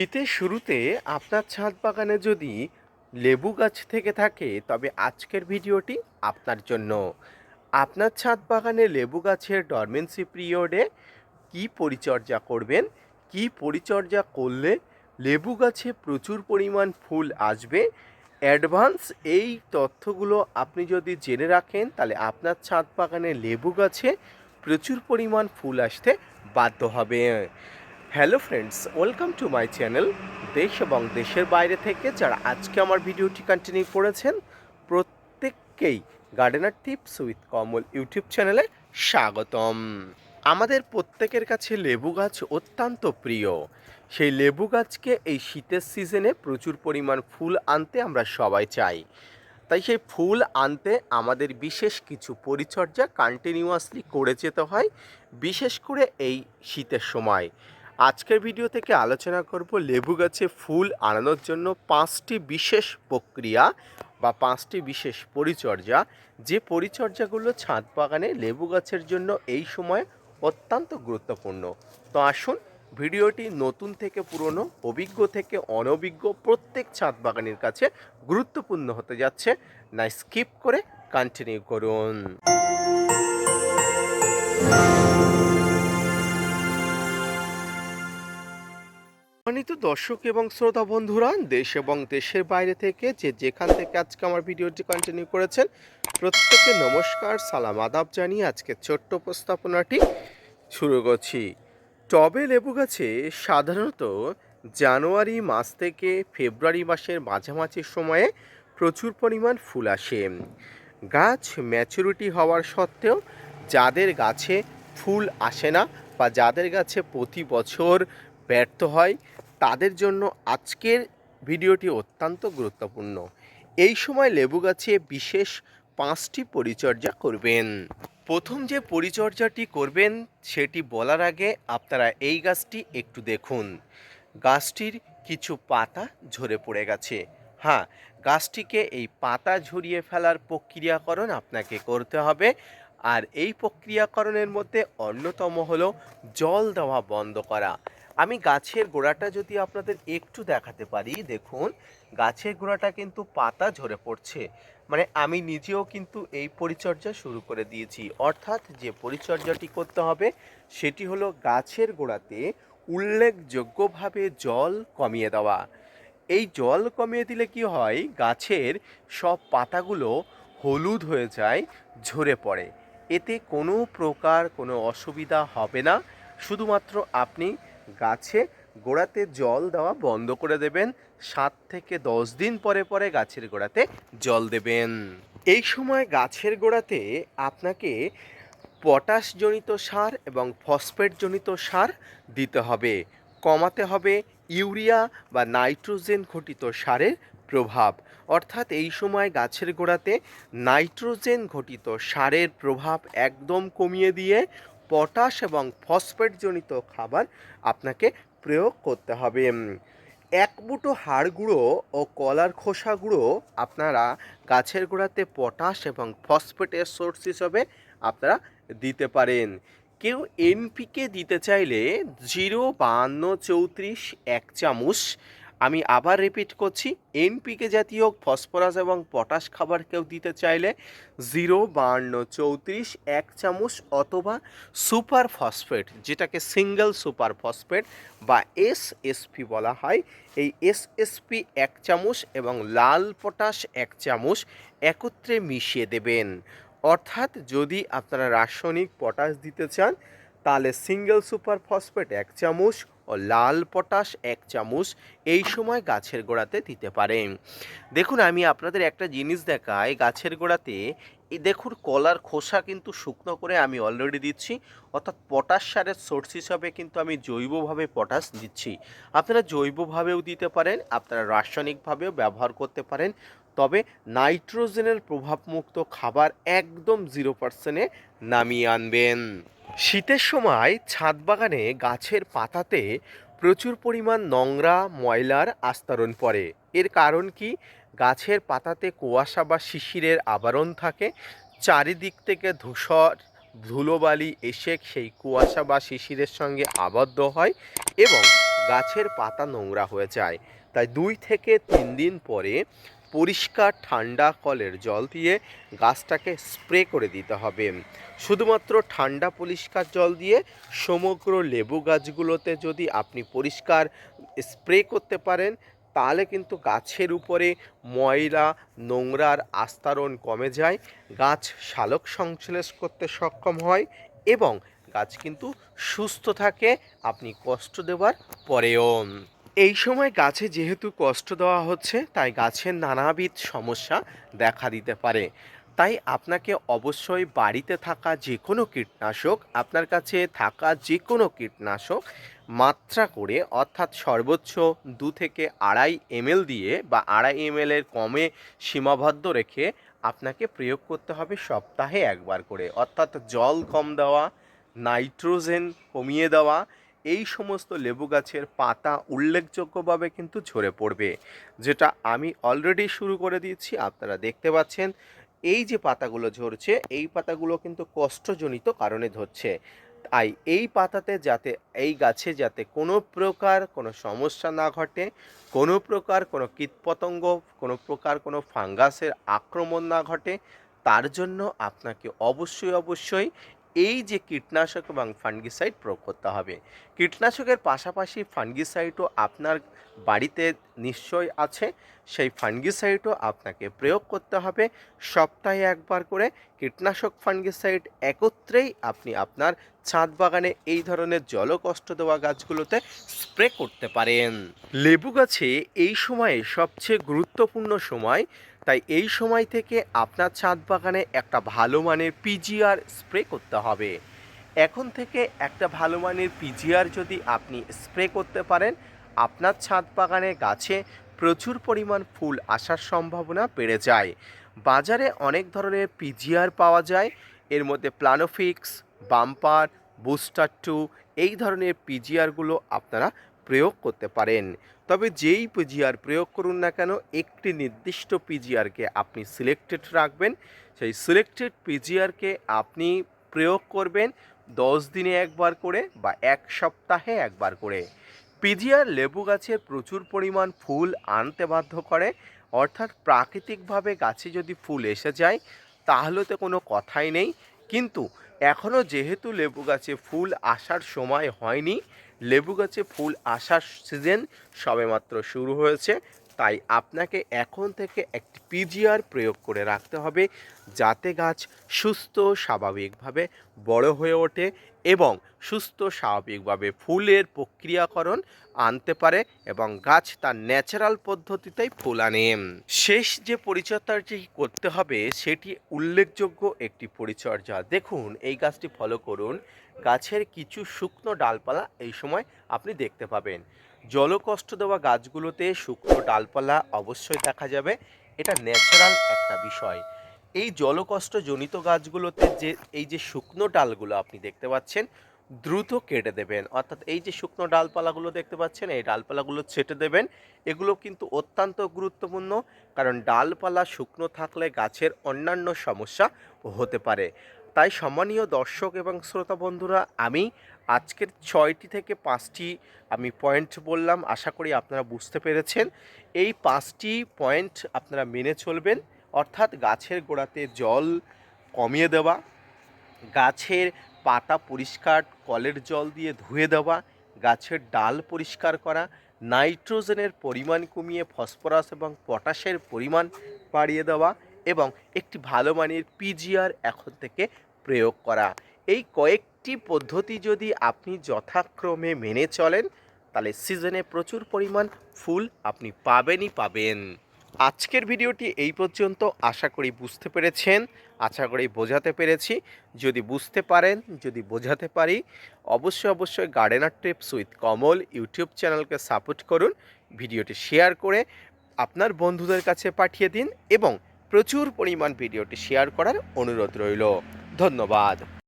শীতের শুরুতে আপনার ছাদ বাগানে যদি লেবু গাছ থেকে থাকে, তবে আজকের ভিডিওটি আপনার জন্য। আপনার ছাদ বাগানে লেবু গাছের ডরমেন্সি পিরিয়ডে কি পরিচর্যা করবেন, কি পরিচর্যা করলে লেবু গাছে প্রচুর পরিমাণ ফুল আসবে, অ্যাডভান্স এই তথ্যগুলো আপনি যদি জেনে রাখেন, তাহলে আপনার ছাদ বাগানে লেবু গাছে প্রচুর পরিমাণ ফুল আসতে বাধ্য হবে। Hello friends, welcome to my channel দেশ এবং দেশের বাইরে থেকে যারা আজকে আমার ভিডিওটি কন্টিনিউ করেছেন, প্রত্যেককেই gardener tips with Kamal YouTube চ্যানেলে স্বাগতম। আমাদের প্রত্যেকের কাছে লেবু গাছ অত্যন্ত প্রিয়। সেই লেবু গাছকে এই শীতের সিজনে প্রচুর পরিমাণ ফুল আনতে আমরা সবাই চাই। তাই সেই ফুল আনতে আমাদের বিশেষ কিছু পরিচর্যা কন্টিনিউয়াসলি করে যেতে হয়, বিশেষ করে এই শীতের সময়। আজকের ভিডিও থেকে আলোচনা করব লেবু গাছে ফুল আনানোর জন্য পাঁচটি বিশেষ প্রক্রিয়া বা পাঁচটি বিশেষ পরিচর্যা। যে পরিচর্যাগুলো ছাদ বাগানে লেবু গাছের জন্য এই সময় অত্যন্ত গুরুত্বপূর্ণ। তো আসুন, ভিডিওটি নতুন থেকে পুরনো, অভিজ্ঞ থেকে অনভিজ্ঞ প্রত্যেক ছাদ বাগানের কাছে গুরুত্বপূর্ণ হতে যাচ্ছে। না স্কিপ করে কন্টিনিউ করুন। সম্মানিত দর্শক এবং শ্রোতা বন্ধুরা, দেশ এবং দেশের বাইরে থেকে যে যেখান থেকে আজকে আমার ভিডিওটি কন্টিনিউ করেছেন প্রত্যেকে নমস্কার, সালাম, আদাব জানিয়ে আজকে ছোট্ট উপস্থাপনাটি শুরু করছি। টবে লেবু গাছে সাধারণত জানুয়ারি মাস থেকে ফেব্রুয়ারি মাসের মাঝামাঝি সময়ে প্রচুর পরিমাণ ফুল আসে। গাছ ম্যাচুরিটি হওয়ার সত্ত্বেও যাদের গাছে ফুল আসে না বা যাদের গাছে প্রতি বছর ব্যর্থ হয় তাদের জন্য আজকের ভিডিওটি অত্যন্ত গুরুত্বপূর্ণ। এই সময় লেবু গাছে বিশেষ পাঁচটি পরিচর্যা করবেন। প্রথম যে পরিচর্যাটি করবেন, সেটি বলার আগে আপনারা এই গাছটি একটু দেখুন। গাছটির কিছু পাতা ঝরে পড়ে গেছে। হ্যাঁ গাছটিকে এই পাতা ঝরিয়ে ফেলার প্রক্রিয়াকরণ আপনাকে করতে হবে। আর এই প্রক্রিয়াকরণের মধ্যে অন্যতম হলো জল দেওয়া বন্ধ করা। আমি গাছের গোড়াটা যদি আপনাদের একটু দেখাতে পারি, দেখুন, গাছের গোড়াটা কিন্তু পাতা ঝরে পড়ছে। মানে আমি নিজেও কিন্তু এই পরিচর্যা শুরু করে দিয়েছি। অর্থাৎ যে পরিচর্যাটি করতে হবে, সেটি হলো গাছের গোড়াতে উল্লেখযোগ্যভাবে জল কমিয়ে দেওয়া। এই জল কমিয়ে দিলে কি হয়? গাছের সব পাতাগুলো হলুদ হয়ে যায়, ঝরে পড়ে। এতে কোনো প্রকার কোনো অসুবিধা হবে না। শুধুমাত্র আপনি গাছে গোড়াতে জল দেওয়া বন্ধ করে দেবেন। সাত থেকে দশ দিন পরে পরে গাছের গোড়াতে জল দেবেন। এই সময় গাছের গোড়াতে আপনাকে পটাশজনিত সার এবং ফসফেটজনিত সার দিতে হবে। কমাতে হবে ইউরিয়া বা নাইট্রোজেন ঘটিত সারের প্রভাব। অর্থাৎ এই সময় গাছের গোড়াতে নাইট্রোজেন ঘটিত সারের প্রভাব একদম কমিয়ে দিয়ে পটাশ এবং ফসফেটজনিত খাবার আপনাকে প্রয়োগ করতে হবে। এক মুঠো হাড় গুঁড়ো ও কলার খোসা গুঁড়ো আপনারা গাছের গোড়াতে পটাশ এবং ফসফেটের সোর্স হিসাবে আপনারা দিতে পারেন। কেউ এনপিকে দিতে চাইলে জিরো বাহান্ন চৌত্রিশ এক চামচ আমি আবার রিপিট করছি এনপিকে জাতীয় ফসফরাস এবং পটাশ খাবার কেউ দিতে চাইলে জিরো বাহান্ন, চৌত্রিশ, এক চামচ অথবা সুপার ফসফেট যেটাকে সিঙ্গেল সুপার ফসফেট বা এস এসএসপি বলা হয়। এই এসএসপি এক চামচ এবং লাল পটাশ এক চামচ একত্রে মিশিয়ে দেবেন। অর্থাৎ যদি আপনারা রাসায়নিক পটাশ দিতে চান, তাহলে সিঙ্গেল সুপার ফসফেট এক চামচ লাল পটাশ এক চামচ এই সময় গাছের গোড়াতে দিতে পারেন দেখুন, আমি আপনাদের একটা জিনিস দেখাই। গাছের গোড়াতে দেখুন, কলার খোসা কিন্তু শুকনো করে আমি অলরেডি দিচ্ছি। অর্থাৎ পটাশ সারের সোর্স হিসাবে কিন্তু আমি জৈবভাবে পটাশ দিচ্ছি। আপনারা জৈবভাবেও দিতে পারেন, আপনারা রাসায়নিকভাবেও ব্যবহার করতে পারেন। তবে নাইট্রোজেনের প্রভাবমুক্ত খাবার একদম জিরো পার্সেন্টে নামিয়ে আনবেন। শীতের সময় ছাদ বাগানে গাছের পাতাতে প্রচুর পরিমাণ নোংরা, ময়লার আস্তরণ পড়ে। এর কারণ কি? গাছের পাতাতে কুয়াশা বা শিশিরের আবরণ থাকে। চারিদিক থেকে ধূসর, ধুলোবালি এসে সেই কুয়াশা বা শিশিরের সঙ্গে আবদ্ধ হয় এবং গাছের পাতা নোংরা হয়ে যায়। তাই দুই থেকে তিন দিন পরে পরিষ্কার ঠান্ডা কলের জল দিয়ে গাছটাকে স্প্রে করে দিতে হবে। শুধুমাত্র ঠান্ডা পরিষ্কার জল দিয়ে সমগ্র লেবু গাছগুলোতে যদি আপনি পরিষ্কার স্প্রে করতে পারেন, তাহলে কিন্তু গাছের উপরে ময়লা, নোংরার আস্তারণ কমে যায়, গাছ শালক সংশ্লেষ করতে সক্ষম হয় এবং গাছ কিন্তু সুস্থ থাকে, আপনি কষ্ট দেওয়ার পরেও। এই সময় গাছে যেহেতু কষ্ট দেওয়া হচ্ছে, তাই গাছের নানাবিধ সমস্যা দেখা দিতে পারে। তাই আপনাকে অবশ্যই বাড়িতে থাকা যে কোনো কীটনাশক, আপনার কাছে থাকা যে কোনো কীটনাশক মাত্রা করে, অর্থাৎ সর্বোচ্চ দু থেকে আড়াই এমএল দিয়ে বা আড়াই এমএলের কমে সীমাবদ্ধ রেখে আপনাকে প্রয়োগ করতে হবে সপ্তাহে একবার করে। অর্থাৎ জল কম দেওয়া, নাইট্রোজেন কমিয়ে দেওয়া এই সমস্ত লেবু গাছের পাতা উল্লেখযোগ্যভাবে কিন্তু ঝরে পড়বে, যেটা আমি অলরেডি শুরু করে দিয়েছি, আপনারা দেখতে পাচ্ছেন। এই যে পাতাগুলো ঝরছে, এই পাতাগুলো কিন্তু কষ্টজনিত কারণে ধরছে। তাই এই পাতাতে যাতে, এই গাছে যাতে কোনো প্রকার কোনো সমস্যা না ঘটে, কোনো প্রকার কোনো কীটপতঙ্গ, কোনো প্রকার কোনো ফাঙ্গাসের আক্রমণ না ঘটে, তার জন্য আপনাকে অবশ্যই অবশ্যই এই যে কীটনাশক এবং ফাঙ্গিসাইড প্রয়োগ করতে হবে। কীটনাশকের পাশাপাশি ফাঙ্গিসাইডও আপনার বাড়িতে নিশ্চয় আছে। সেই ফাঙ্গিসাইডও আপনাকে প্রয়োগ করতে হবে। সপ্তাহে একবার করে কীটনাশক ফাঙ্গিসাইড একত্রেই আপনি আপনার ছাদ বাগানে এই ধরনের জলকষ্ট দেওয়া গাছগুলোতে স্প্রে করতে পারেন। লেবু গাছে এই সময়ে সবচেয়ে গুরুত্বপূর্ণ সময় তাই এই সময় থেকে আপনার ছাদ বাগানে একটা ভালো মানের পিজিআর স্প্রে করতে হবে। এখন থেকে একটা ভালো মানের পিজিআর যদি আপনি স্প্রে করতে পারেন, আপনার ছাদ বাগানে গাছে প্রচুর পরিমাণ ফুল আসার সম্ভাবনা বেড়ে যায়। বাজারে অনেক ধরনের পিজিআর পাওয়া যায়। এর মধ্যে প্লানোফিক্স বাম্পার বুস্টার টু এই ধরনের পিজিআরগুলো আপনারা প্রয়োগ করতে পারেন। তবে যেই পিজিআর প্রয়োগ করুন না কেন, একটি নির্দিষ্ট পিজিআরকে আপনি সিলেক্টেড রাখবেন। সেই সিলেক্টেড পিজিআরকে আপনি প্রয়োগ করবেন দশ দিনে একবার করে বা এক সপ্তাহে একবার করে। পিজিআর লেবু গাছের প্রচুর পরিমাণ ফুল আনতে বাধ্য করে। অর্থাৎ প্রাকৃতিকভাবে গাছে যদি ফুল এসে যায়, তাহলে তো কোনো কথাই নেই। কিন্তু এখনও যেহেতু লেবু গাছে ফুল আসার সময় হয়নি, লেবু গাছে ফুল আসার সিজন সবেমাত্র শুরু হয়েছে। তাই আপনাকে এখন থেকে একটি পিজিআর প্রয়োগ করে রাখতে হবে যাতে গাছ সুস্থ, স্বাভাবিকভাবে বড় হয়ে ওঠে এবং সুস্থ, স্বাভাবিকভাবে ফুলের প্রক্রিয়াকরণ আনতে পারে এবং গাছ তার ন্যাচারাল পদ্ধতিতেই ফুল আনে। শেষ যে পরিচর্যাটি করতে হবে, সেটি উল্লেখযোগ্য একটি পরিচর্যা। দেখুন, এই গাছটি ফলো করুন। গাছের কিছু শুকনো ডালপালা এই সময় আপনি দেখতে পাবেন। জলকষ্ট দেওয়া গাছগুলোতে শুকনো ডালপালা অবশ্যই দেখা যাবে। এটা ন্যাচারাল একটা বিষয়। এই জলকষ্ট জনিত গাছগুলোতে যে, এই যে শুকনো ডালগুলো আপনি দেখতে পাচ্ছেন, দ্রুত কেটে দেবেন। অর্থাৎ এই যে শুকনো ডালপালাগুলো দেখতে পাচ্ছেন, এই ডালপালাগুলো ছেটে দেবেন। এগুলো কিন্তু অত্যন্ত গুরুত্বপূর্ণ, কারণ ডালপালা শুকনো থাকলে গাছের অন্যান্য সমস্যা হতে পারে। তাই সম্মানীয় দর্শক এবং শ্রোতা বন্ধুরা, আমি আজকের ছয়টি থেকে পাঁচটি আমি পয়েন্ট বললাম, আশা করি আপনারা বুঝতে পেরেছেন। এই পাঁচটি পয়েন্ট আপনারা মেনে চলবেন, অর্থাৎ গাছের গোড়াতে জল কমিয়ে দেওয়া, গাছের পাতা পরিষ্কার, কলের জল দিয়ে ধুয়ে দেওয়া, গাছের ডাল পরিষ্কার করা, নাইট্রোজেনের পরিমাণ কমিয়ে ফসফরাস এবং পটাশের পরিমাণ বাড়িয়ে দেওয়া এবং একটি ভালো মানের পিজিআর এখন থেকে প্রয়োগ করা। এই কয়েকটি পদ্ধতি যদি আপনি যথাক্রমে মেনে চলেন, তাহলে সিজনে প্রচুর পরিমাণ ফুল আপনি পাবেনই পাবেন। আজকের ভিডিওটি এই পর্যন্ত। আশা করি বুঝতে পেরেছেন। আশা করি বোঝাতে পেরেছি। যদি বুঝতে পারেন, যদি বোঝাতে পারি, অবশ্যই অবশ্যই gardener tips with Kamal YouTube চ্যানেলকে সাপোর্ট করুন, ভিডিওটি শেয়ার করে আপনার বন্ধুদের কাছে পাঠিয়ে দিন এবং প্রচুর পরিমাণ ভিডিওটি শেয়ার করার অনুরোধ রইল। ধন্যবাদ।